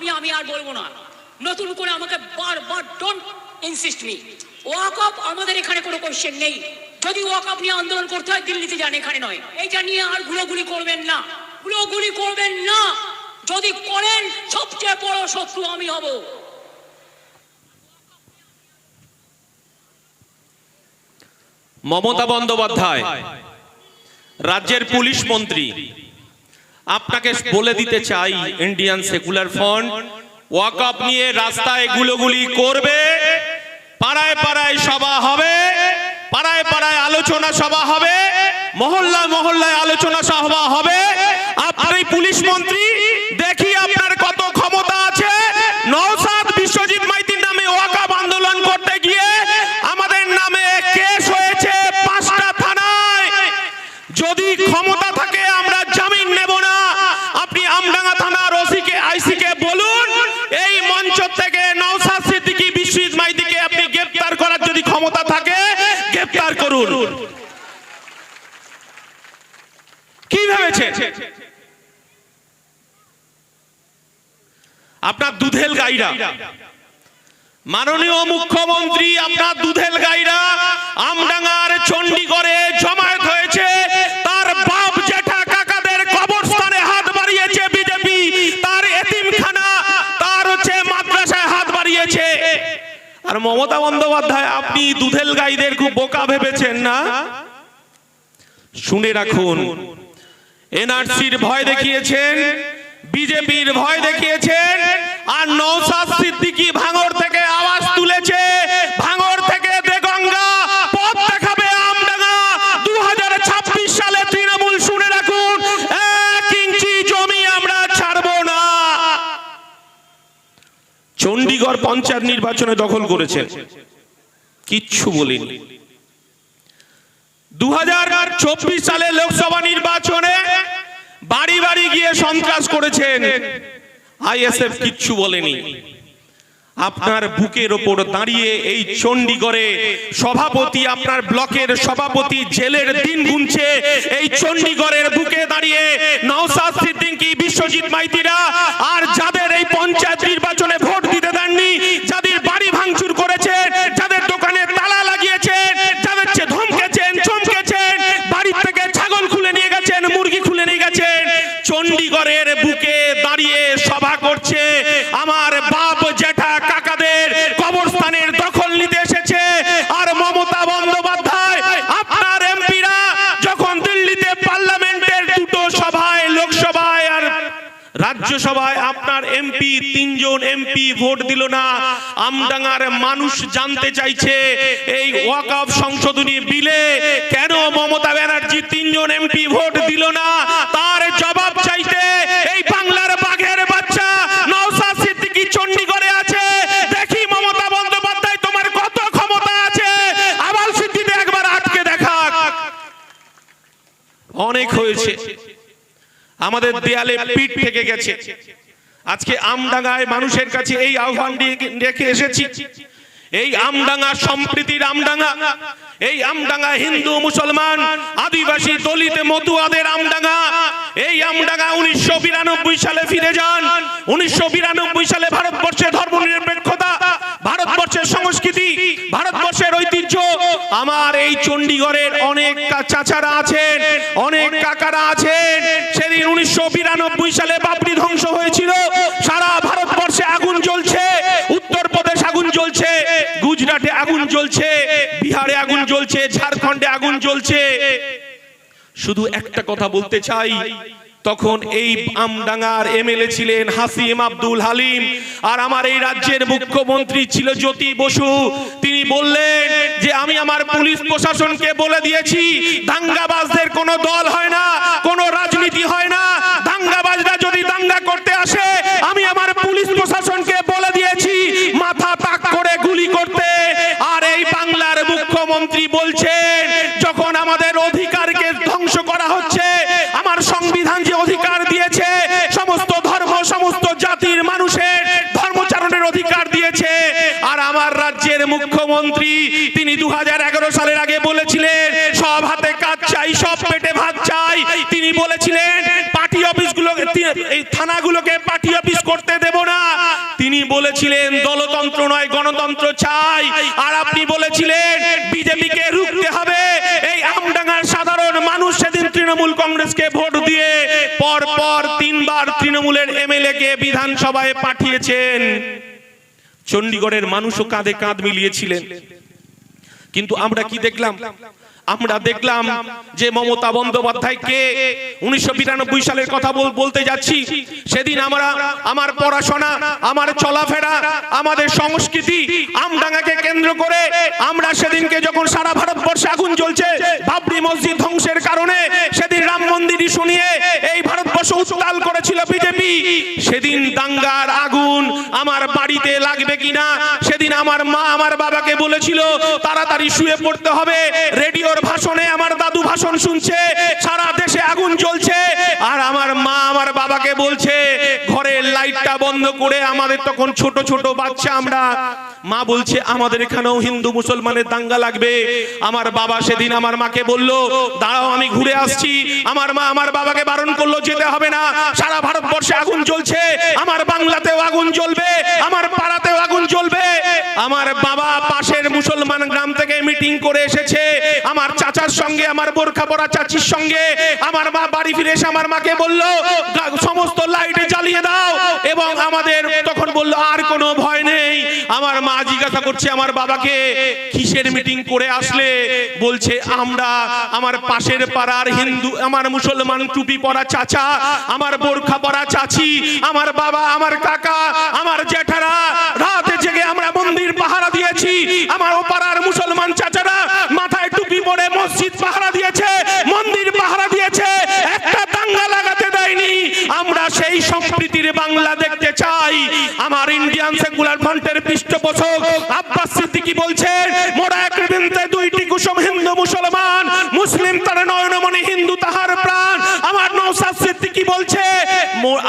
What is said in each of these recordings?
নিয়ে আমি আর বলব না। নতুন করে আমাকে বারবার ডোন্ট ইনসিস্ট মি ওয়াকআপ আমাদের এখানে কোনো কোশ্চেন নেই। যদি ওয়াকআপ নিয়ে আন্দোলন করতে হয়, দিল্লিতে যান, এখানে নয়। এইটা নিয়ে আর গুলোগুলি করবেন না। গুলোগুলি করবেন না। যদি করেন, সবচেয়ে বড় শত্রু আমি হব। মমতা বন্দ্যোপাধ্যায়, রাজ্যের পুলিশ মন্ত্রী। আপনাকে বলে দিতে চাই ইন্ডিয়ান সেকুলার ফ্রন্ট ওয়াকআপ নিয়ে রাস্তায় গুলোগুলি করবে, পাড়ায় পাড়ায় সভা হবে, পাড়ায় পাড়ায় আলোচনা সভা হবে, মহল্লায় মহল্লায় আলোচনা সভা হবে। আপনি পুলিশ মন্ত্রী দেখি আপনার কত ক্ষমতা আছে নওসাদ বিশ্বজিৎ মাইতির নামে ওয়াকআপ আন্দোলন করতে গিয়ে আমাদের নামে কেস হয়েছে পাঁচটা থানায় যদি ক্ষমতা থাকে আমরা জামিন নেব না আপনি আমডাঙ্গা থানার ওসিকে আইসিকে বলুন এই মঞ্চ থেকে নওসাদ সিদ্দিকী বিশ্বজিৎ মাইতিকে আপনি গ্রেফতার করার যদি ক্ষমতা থাকে গ্রেফতার করুন কি ভেবেছেন আপনার দুধেল গাইরা। মাননীয় মুখ্যমন্ত্রী, আপনার দুধেল গাইরা, আমডাঙ্গার চণ্ডীগড়ে জমায়েত হয়েছে। তার বাপ জেঠা কাকাদের কবরস্থানে হাত বাড়িয়েছে বিজেপি। তার এতিমখানা, তার হচ্ছে মাদ্রাসায় হাত বাড়িয়েছে। আর মমতা বন্দ্যোপাধ্যায়, আপনি দুধেল গাইদের খুব বোকা ভেবেছেন না? শুনে রাখুন, এনআরসির ভয় দেখিয়েছেন। বিজেপির ভয় দেখিয়েছেন আর নৌসাদ সিদ্দিকী ভাঙর থেকে আওয়াজ তুলেছে। ভাঙর থেকে দেগঙ্গা পথ দেখাবে আমডাঙ্গা। দু সালে তৃণমূল শুনে রাখুন, এক ইঞ্চি জমি আমরা ছাড়বো না। চণ্ডীগড় পঞ্চায়েত নির্বাচনে দখল করেছেন। কিচ্ছু বলিনি। দু সালে লোকসভা নির্বাচনে বাড়ি বাড়ি গিয়ে সন্ত্রাস করেছেন। আইএসএফ কিচ্ছু বলেনি। আপনার বুকের ওপর দাঁড়িয়ে এই চণ্ডীগড়ে সভাপতি, আপনার ব্লকের সভাপতি জেলের দিন গুনছে। এই চণ্ডীগড়ের বুকে দাঁড়িয়ে নওসাদ সিদ্দিকী, বিশ্বজিৎ মাইতিরা আর যাদের এই পঞ্চায়েত নির্বাচনে ভোট দিতে দেননি, যাদের রাজ্যসভায় আপনার এমপি তিনজন এমপি ভোট দিল না। আমডাঙ্গার মানুষ জানতে চাইছে এই ওয়াকফ সংশোধনী বিলে কেন মমতা ব্যানার্জি তিনজন এমপি ভোট দিল না? তার জবাব চাইতে এই বাংলার বাঘের বাচ্চা নওসাদ সিদ্দিকী চণ্ডীগড়ে আছে দেখি মমতা বন্দ্যোপাধ্যায় তোমার কত ক্ষমতা আছে আবাল সিদ্দিতে একবার আটকে দেখা অনেক হয়েছে আমাদের দেয়ালে পিঠ থেকে গেছে। আজকে আমডাঙ্গায় মানুষের কাছে এই আহ্বান রেখে এসেছি। এই আমডাঙ্গা সম্প্রীতির আমডাঙ্গা, এই আমডাঙ্গা হিন্দু, মুসলমান, আদিবাসী দলিত, মতুয়াদের আমডাঙ্গা। এই আমডাঙ্গা উনিশশো বিরানব্বই সালে ফিরে যান। উনিশশো বিরানব্বই সালে ভারতবর্ষের ধর্মনিরপেক্ষতা ভারতবর্ষের সংস্কৃতি, ভারতবর্ষের ঐতিহ্য। আমার এই চণ্ডীগড়ের অনেক চাচারা আছেন, অনেক কাকারা আছেন। সেদিন উনিশশো বিরানব্বই সালে বাবরি ধ্বংস হয়েছিল। সারা ভারতবর্ষে আগুন জ্বলছে, উত্তরপ্রদেশ আগুন জ্বলছে, গুজরাটে আগুন জ্বলছে, বিহারে আগুন জ্বলছে, ঝাড়খণ্ডে আগুন জ্বলছে। শুধু একটা কথা বলতে চাই তখন এই আমডাঙ্গার এমএলএ ছিলেন হাসিম আব্দুল হালিম। আর আমার এই রাজ্যের মুখ্যমন্ত্রী ছিল জ্যোতি বসু। তিনি বললেন যে, আমি আমার পুলিশ প্রশাসনকে বলে দিয়েছি, দাঙ্গাবাজদের কোনো দল হয় না, কোনো রাজনীতি হয় না। দাঙ্গাবাজরা যদি দাঙ্গা করতে আসে, আমি আমার পুলিশ প্রশাসনকে বলে দিয়েছি, মাথা তাক করে গুলি করতে। আর এই বাংলার মুখ্যমন্ত্রী বলছেন, যখন আমাদের অধিকারকে ধ্বংস করা হচ্ছে, আমার সংবিধান সমস্ত জাতির মানুষের ধর্মচারণের অধিকার দিয়েছে। আর আমার রাজ্যের মুখ্যমন্ত্রী, তিনি দু সালের আগে বলেছিলেন, সব হাতে কাজ চাই, সব পেটে ভাত চাই। তিনি বলেছিলেন, পার্টি অফিসগুলোকে এই থানাগুলোকে পার্টি অফিস করতে দেব না। তিনি বলেছিলেন, দলতন্ত্র নয়, গণতন্ত্র চাই। আর আপনি বলেছিলেন, বিজেপিকে রুখতে হবে। এই আমডাঙ্গার সাধারণ মানুষ সেদিন তৃণমূল কংগ্রেসকে ভোট তৃণমূলের এমএলএ কে বিধানসভায় পাঠিয়েছেন। চণ্ডীগড়ের মানুষও কাঁধে কাঁধ মিলিয়েছিলেন। কিন্তু আমরা কি দেখলাম? আমরা দেখলাম যে মমতা বন্দ্যোপাধ্যায় কে? উনিশশো বিরানব্বই সালের কথা বলতে যাচ্ছি। সেদিন আমরা আমার পড়াশোনা, আমার চলাফেরা, আমাদের সংস্কৃতি আমডাঙ্গাকে কেন্দ্র করে আমরা সেদিনকে যখন সারা ভারতবর্ষে আগুন জ্বলছে, বাবরি মসজিদ ধ্বংসের কারণে সেদিন রাম মন্দির শুনিয়ে এই ভারতবর্ষ উত্তাল করেছিল বিজেপি। সেদিন দাঙ্গার আগুন আমার বাড়িতে লাগবে কিনা, সেদিন আমার মা আমার বাবাকে বলেছিল, তাড়াতাড়ি শুয়ে পড়তে হবে রেডিওর ভাষণে আমার দাদু ভাষণ শুনছে, সারা দেশে আগুন জ্বলছে, আর আমার মা আমার বাবাকে বলছে, ঘরের লাইটটা বন্ধ করে আমাদের তখন ছোট ছোট বাচ্চা আমরা মা বলছে, আমাদের এখানেও হিন্দু মুসলমানের দাঙ্গা লাগবে। আমার বাবা সেদিন আমার মাকে বলল, দাঁড়াও, আমি ঘুরে আসছি। আমার মা আমার বাবাকে বারণ করল, যেতে হবে না। সারা ভারতবর্ষে আগুন জ্বলছে। আমার বাংলাতেও আগুন জ্বলবে। আমার পাড়াতেও আগুন জ্বলবে। আমার বাবা পাশের মুসলমান গ্রাম থেকে মিটিং করে এসেছে। আমার চাচার সঙ্গে, আমার বোরখা পরা চাচির সঙ্গে। আমার মা বাড়ি ফিরে এসে আমার মাকে বলল সমস্ত লাইট জ্বালিয়ে দাও। এবং আমাদের তখন বলল, আর কোনো ভয় নেই। আমার মা জিজ্ঞাসা করছে আমার বাবাকে, কিসের মিটিং করে আসলে? বলছে, আমরা আমার পাশের পাড়ার হিন্দু, আমার মুসলমান টুপি পরা চাচা, আমার বোরখা পরা চাচি, আমার বাবা, আমার কাকা, আমার জেঠারা রাতে জেগে আমরা মন্দির পাহারা দিয়েছি। আমার ও পাড়ার মুসলমান চাচারা মাথায় টুপি পরে মসজিদ পাহারা দিয়েছে মন্দির পাহারা দিয়েছে একটা দাঙ্গা লাগাতে দেয়নি আমরা সেই সম্প্রীতির বাংলা দেখতে চাই। আমার ইন্ডিয়ান সেকুলার ফ্রন্টের পৃষ্ঠপোষক আব্বাস সিদ্দিকি বলছেন, মোরা এক দুইটি কুসুম হিন্দু মুসলমান, মুসলিম তার নয়নমণি হিন্দু তাহার প্রাণ। আমার নৌসাদ সিদ্দিকি বলছে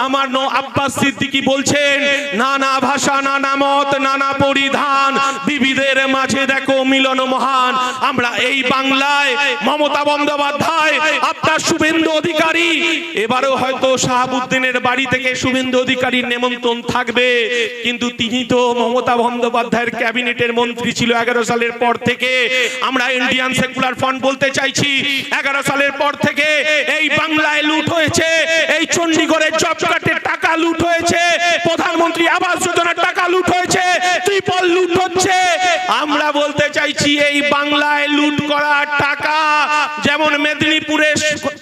আমার নৌ আব্বাস সিদ্দিকি বলছেন, নানা ভাষা, নানা মত, নানা পরিধান বিবিধের মাঝে দেখো মিলন মহান। আমরা এই বাংলায় মমতা বন্দ্যোপাধ্যায় আপনার শুভেন্দু অধিকারী। এবারেও হয়তো শাহাবুদ্দিনের বাড়ি থেকে শুভেন্দু অধিকারীর নেমন্ত্রণ থাকবে, কিন্তু তিনি তো মমতা বন্দ্যোপাধ্যায়ের ক্যাবিনেটের মন্ত্রী ছিল এগারো সালের পর থেকে। আমরা ইন্ডিয়ান সেকুলার ফ্রন্ট বলতে চাইছি, এগারো সালের পর থেকে এই এই জব কার্ডের টাকা লুট হয়েছে। প্রধানমন্ত্রী আবাস যোজনার টাকা লুট হয়েছে, ত্রিপল লুট হচ্ছে। আমরা বলতে চাইছি, এই বাংলায় লুট করা টাকা যেমন মেদিনীপুরে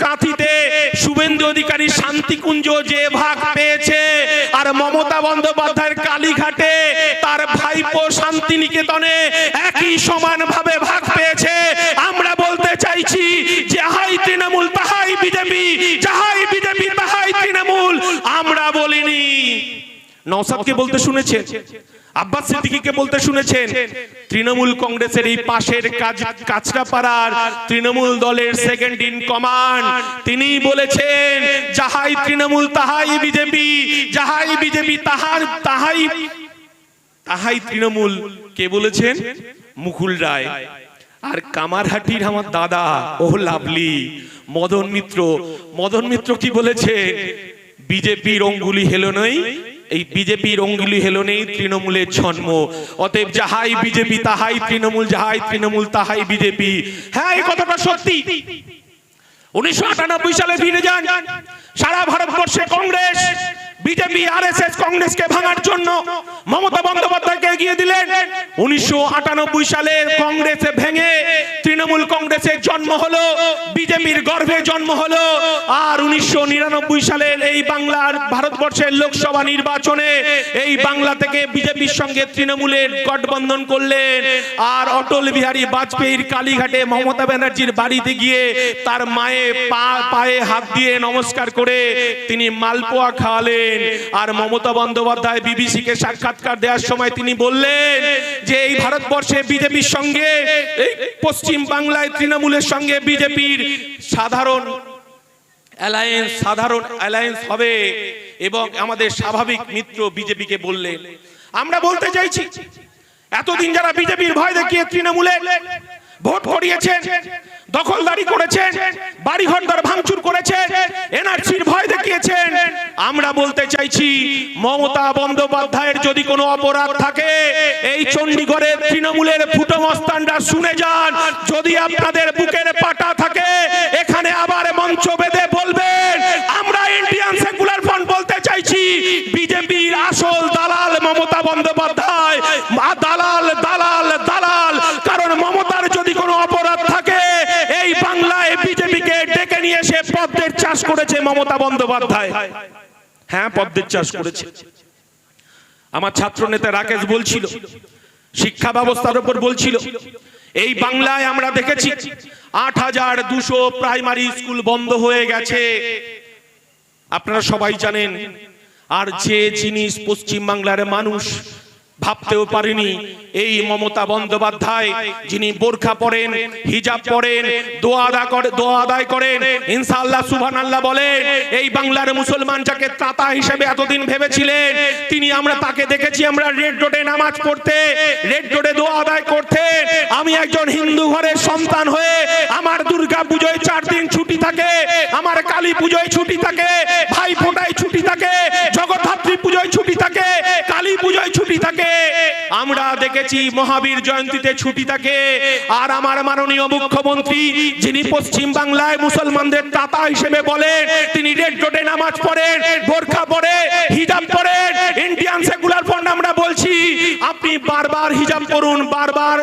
কাঁথিতে শুভেন্দু অধিকারী শান্তিকুঞ্জ যে ভাগ পেয়েছে, আর মমতা বন্দ্যোপাধ্যায়ের কালীঘাটে তার ভাইপো শান্তিনিকেতনে একই সমান ভাবে ভাগ পেয়েছে। আমরা বলতে চাইছি, যে হাই তৃণমূল বিজেপি যাহাই বিজেপি তাহাই তৃণমূল আমরা বলিনি। নওসাদকে বলতে শুনেছেন আব্বাস সিদ্দিকীকে বলতে শুনেছেন তৃণমূল কংগ্রেসের এই পাশের কাজ কাছড়াপাড়ার তৃণমূল দলের সেকেন্ড ইন কমান্ড তিনি বলেছেন যাহাই তৃণমূল তাহাই বিজেপি যাহাই বিজেপি তাহার তাহাই তাহাই তৃণমূল। কে বলেছেন? মুকুল রায়। আর কামারহাটির আমার দাদা ও লাভলি মদন মিত্র। মদন মিত্র কি বলেছে? বিজেপির অঙ্গুলি হেলো নই, এই বিজেপির অঙ্গুলি হেলো নেই, তৃণমূলের জন্ম অতএব যাহাই বিজেপি, তাহাই তৃণমূল, যাহাই তৃণমূল, তাহাই বিজেপি। হ্যাঁ এই কথাটা সত্যি। উনিশশো আটানব্বই সালে ফিরে যান সারা ভারতবর্ষে Congress. BJP R S S কংগ্রেসকে ভাঙার জন্য মমতা বন্দ্যোপাধ্যায়কে এগিয়ে দিলেন। উনিশশো আটানব্বই সালে কংগ্রেসে ভেঙে তৃণমূল কংগ্রেসের জন্ম হলো, বিজেপির গর্ভে জন্ম হলো। আর উনিশশো নিরানব্বই সালের এই বাংলার ভারতবর্ষের লোকসভা নির্বাচনে এই বাংলা থেকে বিজেপির সঙ্গে তৃণমূলের গঠবন্ধন করলেন। আর অটল বিহারী বাজপেয়ীর কালীঘাটে মমতা ব্যানার্জির বাড়িতে গিয়ে তার মায়ে পা, পায়ে হাত দিয়ে নমস্কার করে তিনি মালপোয়া খাওয়ালেন। আর মমতা বন্দ্যোপাধ্যায় বিবিসি কে সাক্ষাৎকার দেওয়ার সময় তিনি বললেন যে এই ভারতবর্ষে বিজেপির সঙ্গে, এই পশ্চিম বাংলায় তৃণমূলের সঙ্গে বিজেপির সাধারণ অ্যালায়েন্স সাধারণ অ্যালায়েন্স হবে এবং আমাদের স্বাভাবিক মিত্র বিজেপিকে বললেন। আমরা বলতে চাইছি, এতদিন যারা বিজেপির ভয় দেখিয়ে তৃণমূলে ভোট করিয়েছেন, দখলদারি করেছেন বাড়ি ঘর ভাঙচুর করেছেন, এনআরসির ভয় দেখিয়েছেন। আমরা বলতে চাইছি, মমতা বন্দ্যোপাধ্যায়ের যদি কোনো অপরাধ থাকে, এই চণ্ডীগড়ের তৃণমূলের ফুটমস্তানরা শুনে যান। যদি আপনাদের বুকের পাটা থাকে, এখানে আবার মঞ্চ বেঁধে বলবেন। আমরা ইন্ডিয়ান সেকুলার ফ্রন্ট বলতে চাইছি, বিজেপির আসল দালাল মমতা বন্দ্যোপাধ্যায় দালাল দালাল কারণ মমতার যদি কোনো অপরাধ থাকে এই বাংলায় বিজেপিকে ডেকে নিয়ে এসে পদ্মের চাষ করেছে মমতা বন্দ্যোপাধ্যায়। হ্যাঁ পদ্মের চাষ করেছে। আমার ছাত্র নেতা রাকেশ বলছিল, শিক্ষা ব্যবস্থার উপর বলছিল, এই বাংলায় আমরা দেখেছি আট হাজার দুশো প্রাইমারি স্কুল বন্ধ হয়ে গেছে। আপনারা সবাই জানেন, আর যে জিনিস পশ্চিম বাংলার মানুষ ভাবতেও পারেনি। এই মমতা বন্দ্যোপাধ্যায়, যিনি বোরখা পরেন, হিজাব পরেন, দোয়া আদা করে দোয়া আদায় করেন, ইনশাআল্লাহ সুবহান আল্লাহ বলেন, এই বাংলার মুসলমান যাকে তাতা হিসেবে এতদিন ভেবেছিলেন, তিনি আমরা তাকে দেখেছি আমরা রেড রোডে নামাজ পড়তে, রেড রোডে দোয়া আদায় করতে। আমি একজন হিন্দু ঘরের সন্তান হয়ে আমার দুর্গা পুজোয় চার দিন ছুটি থাকে, আমার কালী পুজোয় ছুটি থাকে, ভাই ফোটায় ছুটি থাকে জগদ্ধাত্রী পুজোয় ছুটি থাকে, কালী পুজোয় ছুটি থাকে। আমরা দেখেছি মহাবীর জয়ন্তীতে ছুটি থাকে। আর আমার মাননীয় মুখ্যমন্ত্রী, যিনি পশ্চিম বাংলায় মুসলমানদের তাতা হিসেবে বলেন, তিনি রেড রোডে নামাজ পড়েন, বোরখা পড়ে, হিজাব পড়েন, ইন্ডিয়ান সেকুলার বারবার হিজাব করুন, বারবার।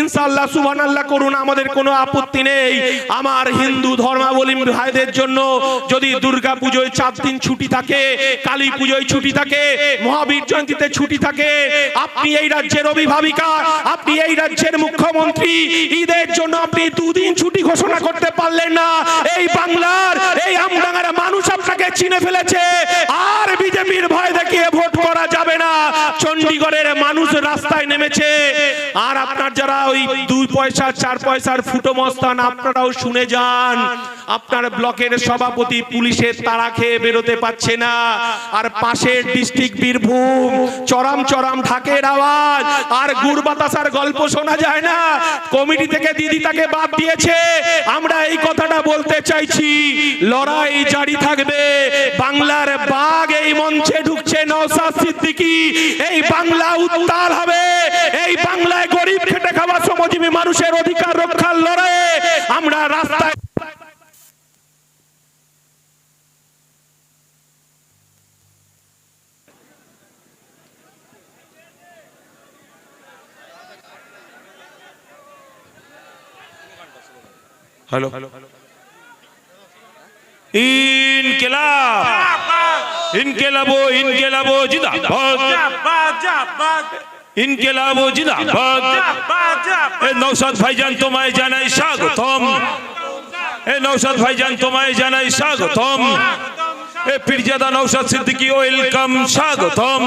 ইনশাআল্লাহ, সুবহানাল্লাহ করুন, আমাদের কোনো আপত্তি নেই। আমার হিন্দু ধর্মাবলম্বী ভাইদের জন্য যদি দুর্গা পুজোয় চার দিন ছুটি থাকে, কালী পুজোয় ছুটি থাকে, মহাবীর জয়ন্তীতে ছুটি থাকে, আপনি এই রাজ্যের অভিভাবিকা, আপনি এই রাজ্যের মুখ্যমন্ত্রী, ঈদের জন্য আপনি দুদিন ছুটি ঘোষণা করতে পারলেন না। এই বাংলার, এই আমডাঙ্গার মানুষ আপনাকে চিনে ফেলেছে। আর বিজেপির ভয় দেখিয়ে ভোট করা যাবে না। চণ্ডীগড়ের মানুষ রাস্তায় নেমেছে আর আপনার যারা ওই দুই পয়সা, চার পয়সার ফুটো মস্তান, আপনারাও শুনে যান। আপনার ব্লকের সভাপতি পুলিশের তাড়া খেয়ে বেরোতে পারছে না। আর পাশের ডিস্ট্রিক্ট বীরভূম, চরম চরম ঢাকের আওয়াজ। আর গুড় বাতাসার গল্প শোনা যায় না। কমিটি থেকে দিদি তাকে বাদ দিয়েছে। আমরা এই কথাটা বলতে চাইছি। লড়াই জারি থাকবে। বাংলার বাঘ এই মঞ্চে ঢুকছে নওসাদ সিদ্দিকি। এই বাংলা উত্তাল হবে। এই বাংলায় গরিব খেটে খাওয়া শ্রমজীবী মানুষের অধিকার রক্ষার লড়াইয়ে আমরা রাস্তায় হ্যালো ইনকিলাব। ইনকিলাবো ইনকিলাবো জিন্দাবাদ ইনকিলাবো জিন্দাবাদ এ নৌসাদ ভাইজান তোমায় জানাই স্বাগতম। এ নৌসাদ ভাইজান তোমায় জানাই স্বাগতম। এ পীরজাদা নৌসাদ সিদ্দিকী ওয়েলকাম স্বাগতম।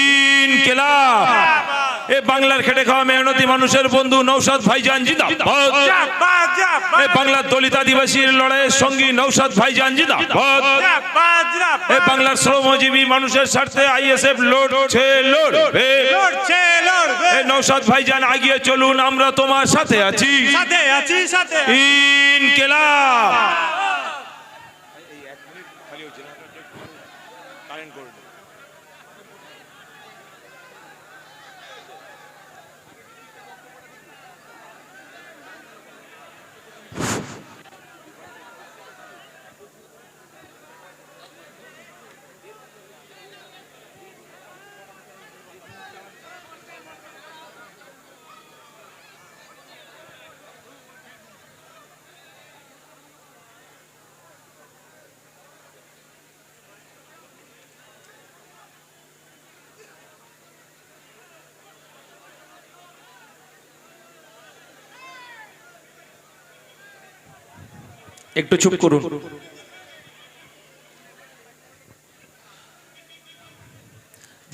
ইনকিলাব। এ বাংলার খেটে খাওয়া মেহনতি মানুষের বন্ধু নৌসাদ ভাইজান জিন্দাবাদ। এ বাংলার দলিত আদিবাসীর লড়াইয়ের সঙ্গী নৌসাদ ভাইজান জিন্দাবাদ। এ বাংলার শ্রমজীবী মানুষের স্বার্থে আইএসএফ লড়ছে লড়বে। এ নৌসাদ ভাইজান আগিয়ে চলুন আমরা তোমার সাথে আছি। সাথে আছি সাথে ইনকিলাব। একটু চুপ করুন।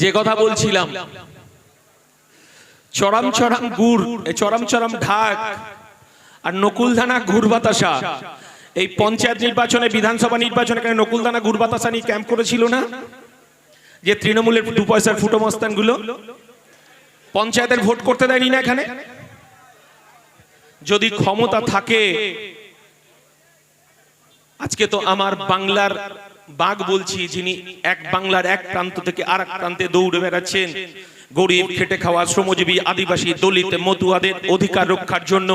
যে কথা বলছিলাম চরম চরম গুড় চরম চরম ঢাক আর নকুলধানা গুড় বাতাসা। এই পঞ্চায়েত নির্বাচনে বিধানসভা নির্বাচনে এখানে নকুলদানা গুড় বাতাসা নিয়ে ক্যাম্প করেছিল না? যে তৃণমূলের দু পয়সার ফুটো মস্তানগুলো পঞ্চায়েতের ভোট করতে দেয়নি না এখানে? যদি ক্ষমতা থাকে আজকে তো আমার বাংলার বাঘ বলছি যিনি এক বাংলার এক প্রান্ত থেকে আর প্রান্তে দৌড়ে বেড়াচ্ছেন। গরিব খেটে খাওয়া শ্রমজীবী আদিবাসী দলিত মতুয়াদের অধিকার রক্ষার জন্য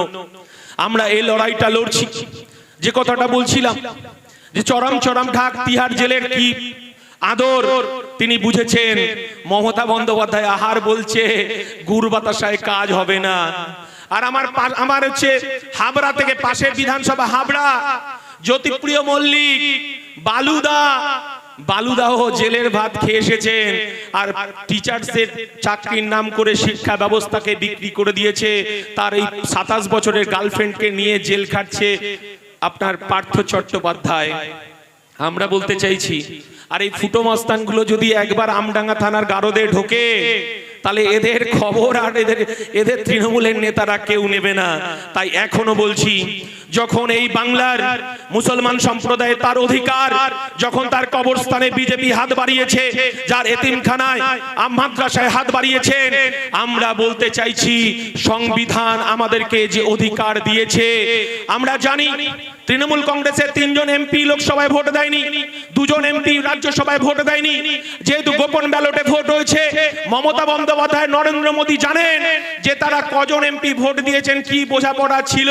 আমরা এই লড়াইটা লড়ছি। যে কথাটা বলছিলাম যে চরম চরম ঢাক তিহার জেলের কি আদর তিনি বুঝেছেন মমতা বন্দ্যোপাধ্যায় আহার বলছে গুড় বাতাসায় কাজ হবে না। আর আমার আমার হচ্ছে হাবড়া থেকে পাশের বিধানসভা হাবড়া। জ্যোতিপ্রিয় মল্লিক, বালুদা। বালুদাহ জেলের ভাত খেয়ে এসেছেন আর টিচার্সের চাকরির নাম করে শিক্ষা ব্যবস্থাকে বিক্রি করে দিয়েছে। তার এই সাতাশ বছরের গার্লফ্রেন্ডকে নিয়ে জেল খাটছে আপনার পার্থ চট্টোপাধ্যায়। আমরা বলতে চাইছি, আর এই ফুটো মস্তানগুলো যদি একবার আমডাঙ্গা থানার গারদে ঢোকে, তাহলে এদের খবর আর এদের এদের তৃণমূলের নেতারা কেউ নেবে না। তাই এখনও বলছি যখন এই বাংলার মুসলমান সম্প্রদায়ের তার অধিকার, যখন তার কবরস্থানে বিজেপি হাত বাড়িয়েছে, যার এতিমখানায় মাদ্রাসায় হাত বাড়িয়েছেন, আমরা বলতে চাইছি, সংবিধান আমাদেরকে যে অধিকার দিয়েছে, আমরা জানি তৃণমূল কংগ্রেসের তিনজন এমপি লোকসভায় ভোট দেয়নি, দুজন এমপি রাজ্যসভায় ভোট দেয়নি, যেহেতু গোপন ব্যালটে ভোট হয়েছে মমতা বন্দ্যোপাধ্যায়, নরেন্দ্র মোদী জানেন যে তারা কজন এমপি ভোট দিয়েছেন, কি বোঝাপড়া ছিল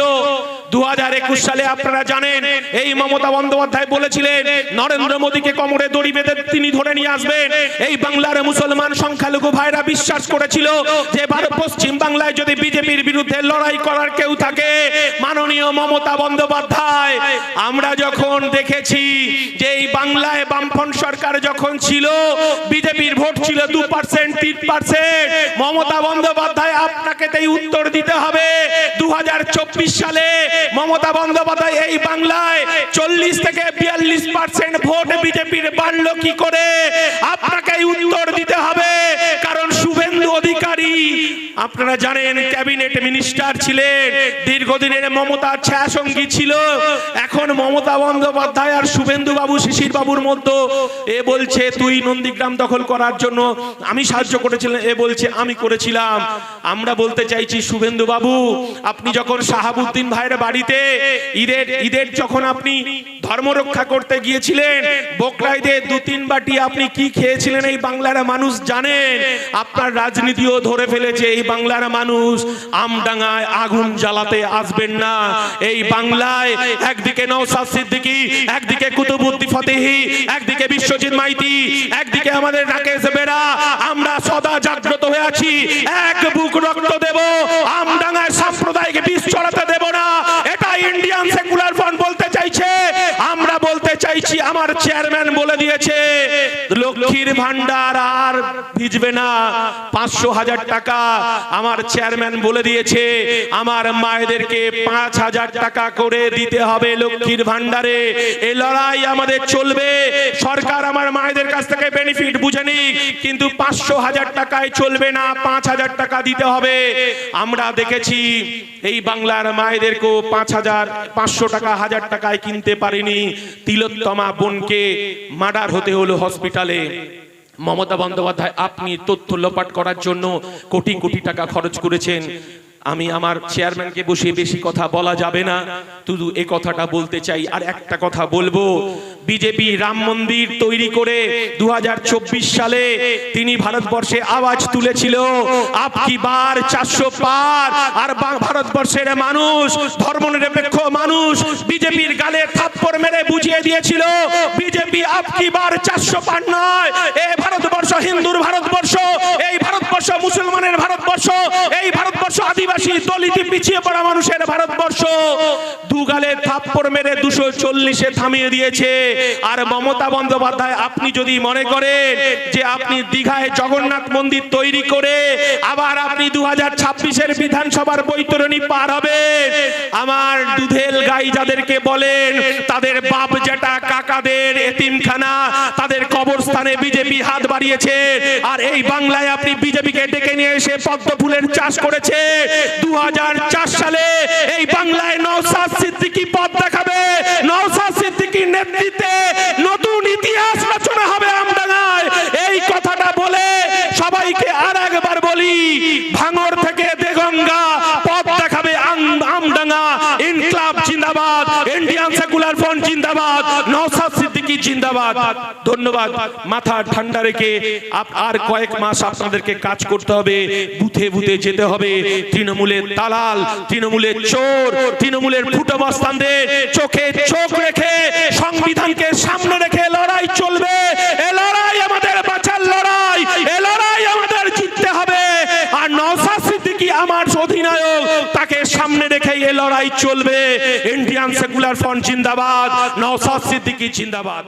দু হাজার একুশ সালে আপনারা জানেন, এই মমতা বন্দ্যোপাধ্যায় বলেছিলেন, নরেন্দ্র মোদীকে কোমরে দড়ি বেঁধে তিনি ধরে নিয়ে আসবেন। এই বাংলার মুসলমান সংখ্যালঘু ভাইরা বিশ্বাস করেছিল যে ভারত পশ্চিম বাংলায় যদি বিজেপির বিরুদ্ধে লড়াই করার কেউ থাকে, মাননীয় মমতা বন্দ্যোপাধ্যায়, আমরা যখন দেখেছি যে, এই বাংলায় বামফ্রন্ট সরকার যখন ছিল, বিজেপির ভোট ছিল দু পার্সেন্ট তিন পার্সেন্ট মমতা বন্দ্যোপাধ্যায় আপনাকে তাই উত্তর দিতে হবে দু হাজার চব্বিশ সালে মমতা বন্দ্যোপাধ্যায় এই বাংলায় চল্লিশ থেকে বিয়াল্লিশ পার্সেন্ট ভোট বিজেপির বাড়লো কি করে? আপনাকে উত্তর দিতে হবে, কারণ শুভেন্দু অধিকারী আপনারা জানেন, ক্যাবিনেট মিনিস্টার ছিলেন, দীর্ঘদিনের মমতার ছায়াসঙ্গী ছিল। এখন মমতা বন্দ্যোপাধ্যায় আর শুভেন্দু বাবু শিশির বাবুর মধ্যে এ বলছে, তুই নন্দীগ্রাম দখল করার জন্য আমি সাহায্য করেছিলাম, এ বলছে, আমি করেছিলাম। আমরা বলতে চাইছি শুভেন্দু বাবু আপনি যখন শাহাবুদ্দিন ভাইয়ের বাড়িতে, ঈদের ঈদের যখন আপনি ধর্ম রক্ষা করতে গিয়েছিলেন। বোকরাইদে দু তিন বাটি আপনি কি খেয়েছিলেন এই বাংলার মানুষ জানেন। আপনার রাজনীতিও ধরে ফেলেছে এই বাংলার মানুষ। আমডাঙ্গায় আগুন জ্বালাতে আসবেন না। এই বাংলায় একদিকে নওসাদ সিদ্দিকী, একদিকে কুতুবুদ্দি ফতেহি, একদিকে বিশ্বজিৎ মাইতি, একদিকে আমাদের রাকেশ বেরা। আমরা সদা জাগ্রত হয়ে আছি। এক বুক রক্ত দেব। আমডাঙ্গায় সাম্প্রদায়িক বিষ ছড়াতে দেব না। এটা ইন্ডিয়ান সেকুলার ফ্রন্ট। আমরা বলতে চাইছি আমার চেয়ারম্যান বলে দিয়েছে লক্ষ্মীর ভান্ডার আর ভিজবে না। পাঁচশো হাজার টাকা আমার চেয়ারম্যান বলে দিয়েছে, আমার মায়েদেরকে পাঁচ হাজার টাকা করে দিতে হবে লক্ষ্মীর ভান্ডারে এই লড়াই আমাদের চলবে। সরকার আমার মায়েদের কাছ থেকে বেনিফিট বুঝে নিক, কিন্তু পাঁচশো হাজার টাকায় চলবে না, পাঁচ হাজার টাকা দিতে হবে। আমরা দেখেছি এই বাংলার মায়েদেরকেও পাঁচ হাজার, পাঁচশো টাকা, হাজার টাকায় কিনতে পারিনি। তিলোত্তমা বোনকে মার্ডার হতে হলো হসপিটালে। মমতা বন্দ্যোপাধ্যায়, আপনি তথ্য লোপাট করার জন্য কোটি কোটি টাকা খরচ করেছেন। আমি আমার চেয়ারম্যানকে বসে বেশি কথা বলা যাবে না। শুধু এ কথাটা বলতে চাই, আর একটা কথা বলব। বিজেপি রাম মন্দির তৈরি করে দু হাজার চব্বিশ সালে তিনি ভারতবর্ষে আওয়াজ তুলেছিল আপকি বার চারশো পার? আর ভারতবর্ষের মানুষ, ধর্মনিরপেক্ষ মানুষ বিজেপির গালে থাপ্পড় মেরে বুঝিয়ে দিয়েছিল, বিজেপি আপকি বার চারশো পার নয়? এ ভারতবর্ষ হিন্দুর ভারতবর্ষ, এই ভারতবর্ষ মুসলমানের ভারতবর্ষ, এই ভারতবর্ষ আদিবাসী দলিত পিছিয়ে পড়া মানুষের ভারতবর্ষ। দুগালে থাপ্পড় মেরে দুশো চল্লিশে থামিয়ে দিয়েছে। আর মমতা বন্দ্যোপাধ্যায়, আপনি যদি মনে করেন যে আপনি দীঘায় জগন্নাথ মন্দির তৈরি করে আবার আপনি দু হাজার ছাব্বিশের বিধানসভার বৈতরণী পার হবেন, আমার দুধেল গাই যাদেরকে বলেন, তাদের বাপ জেটা কাকাদের এতিমখানা, তাদের কবরস্থানে বিজেপি হাত বাড়িয়েছে আর এই বাংলায় আপনি বিজেপিকে ডেকে নিয়ে এসে পদ্ম ফুলের চাষ করেছে দু হাজার চার সালে এই বাংলায় নওসাদ সিদ্দিকি পদ দেখাবে নওসাদ সিদ্দিকীর নেতৃত্বে নতুন ইতিহাস রচনা হবে আমডাঙ্গায়। এই কথাটা বলে সবাইকে আর একবার বলি ভাঙর থেকে দেগঙ্গা পথ দেখাবে আম- আমডাঙ্গা ফ্রন্ট জিন্দাবাদ নওসাদ সিদ্দিকী জিন্দাবাদ ধন্যবাদ। মাথা ঠান্ডা রেখে আর কয়েক মাস আপনাদেরকে কাজ করতে হবে। বুথে বুথে যেতে হবে। তৃণমূলের দালাল, তৃণমূলের চোর, তৃণমূলের ফুটবস্তানদের চোখে চোখ রেখে, সংবিধানকে সামনে রেখে লড়াই চলবে। এ লড়াই আমাদের বাঁচার লড়াই। এ লড়াই আমাদের জিততে হবে। আর নওসাদ সিদ্দিকী আমার অধিনায়ক, তাকে সামনে রেখে এ লড়াই চলবে। ইন্ডিয়ান সেকুলার ফ্রন্ট জিন্দাবাদ নওসাদ সিদ্দিকী জিন্দাবাদ।